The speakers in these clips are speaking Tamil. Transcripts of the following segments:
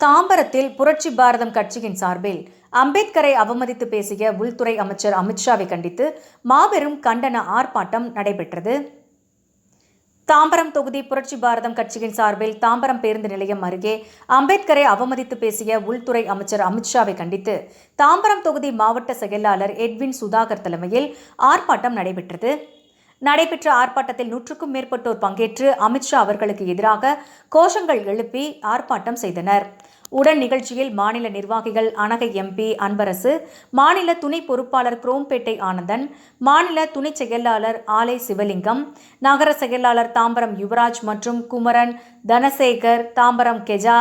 தாம்பரத்தில் புரட்சி பாரதம் கட்சியின் சார்பில் அம்பேத்கரை அவமதித்து பேசிய உள்துறை அமைச்சர் அமித்ஷாவை கண்டித்து மாபெரும் கண்டன ஆர்ப்பாட்டம் நடைபெற்றது. தாம்பரம் தொகுதி புரட்சி பாரதம் கட்சியின் சார்பில் தாம்பரம் பேருந்து நிலையம் அருகே அம்பேத்கரை அவமதித்து பேசிய உள்துறை அமைச்சர் அமித்ஷாவை கண்டித்து தாம்பரம் தொகுதி மாவட்ட செயலாளர் எட்வின் சுதாகர் தலைமையில் ஆர்ப்பாட்டம் நடைபெற்றது. நடைபெற்ற ஆர்ப்பாட்டத்தில் நூற்றுக்கும் மேற்பட்டோர் பங்கேற்று அமித்ஷா அவர்களுக்கு எதிராக கோஷங்கள் எழுப்பி ஆர்ப்பாட்டம் செய்தனர். உடன் நிகழ்ச்சியில் மாநில நிர்வாகிகள் அனகை எம்பி அன்பரசு மாநில துணை பொறுப்பாளர் குரோம்பேட்டை ஆனந்தன் மாநில துணை செயலாளர் ஆலை சிவலிங்கம் நகர செயலாளர் தாம்பரம் யுவராஜ் மற்றும் குமரன் தனசேகர் தாம்பரம் கெஜா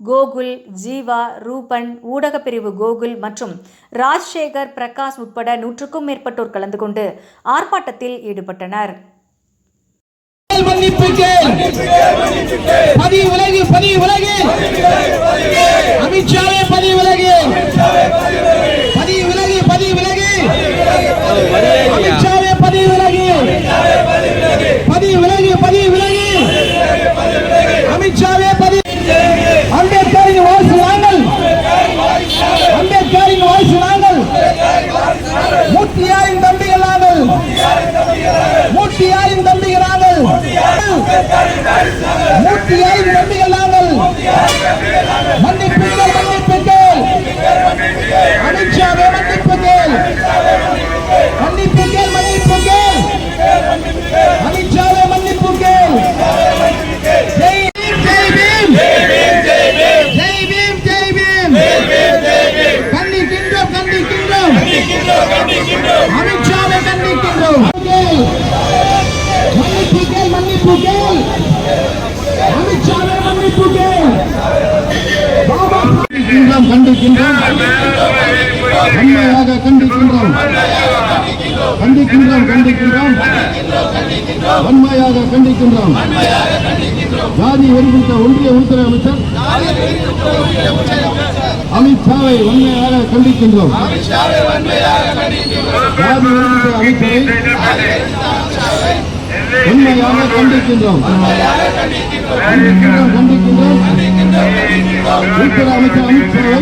கோகுல் ஜீவா ரூபன் ஊடகப் பிரிவு கோகுல் மற்றும் ராஜ்சேகர் பிரகாஷ் உட்பட நூற்றுக்கும் மேற்பட்டோர் கலந்து கொண்டு ஆர்ப்பாட்டத்தில் ஈடுபட்டனர். பதி உலகில் பதி உலகில் மன்னிப்புகள் அமித்ஷாவை மன்னிப்புகள் பாபா கண்டிக்கின்றோம் உண்மையாக கண்டிக்கின்றோம் கண்டிக்கின்றோம் கண்டிக்கின்றோம் வன்மையாக கண்டிக்கின்றோம் ஜாதி வெறிபிடித்த ஒன்றிய உள்துறை அமைச்சர் அமித்ஷாவை உண்மையாக கண்டிக்கின்றோம் ஜாதி அமைச்சரை உண்மையாக கண்டிக்கின்றோம். உள்துறை அமைச்சர் அமித்ஷாவை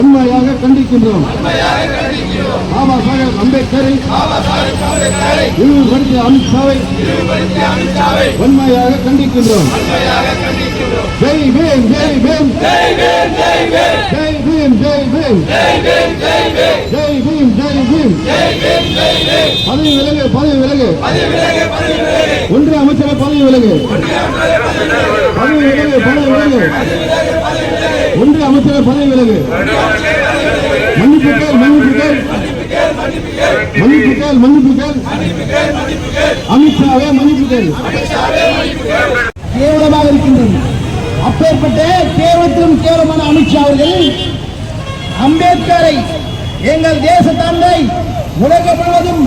உண்மையாக கண்டிக்கின்றோம். பாபா சாஹேப் அம்பேத்கரை இழிவுபடுத்திய அமித்ஷாவை உண்மையாக கண்டிக்கின்றோம். ஜெய் பீம் ஜெய் பீம். ஜெய் பீம் ஜெய் பீம் ஜெய் பீம் ஜெய் பீம் பதவி விலகு பதவி விலகு. ஒன்று அமைச்சர் பதவி விலகு. பதவி விலகு பதவி விலகு. ஒன்று அமைச்சர் பதவி விலகு. மன்னிப்புகள் மன்னிப்புகள் மன்னிப்புகள் மன்னிப்புகள் அமித்ஷாவே மன்னிப்புகள் கேவலமாக இருக்கின்றது அப்பேற்பட்ட கேவலத்திலும் கேவலமான அமித்ஷா அவர்கள் அம்பேத்கரை எங்கள் தேச தந்தை உலகம் முழுவதும்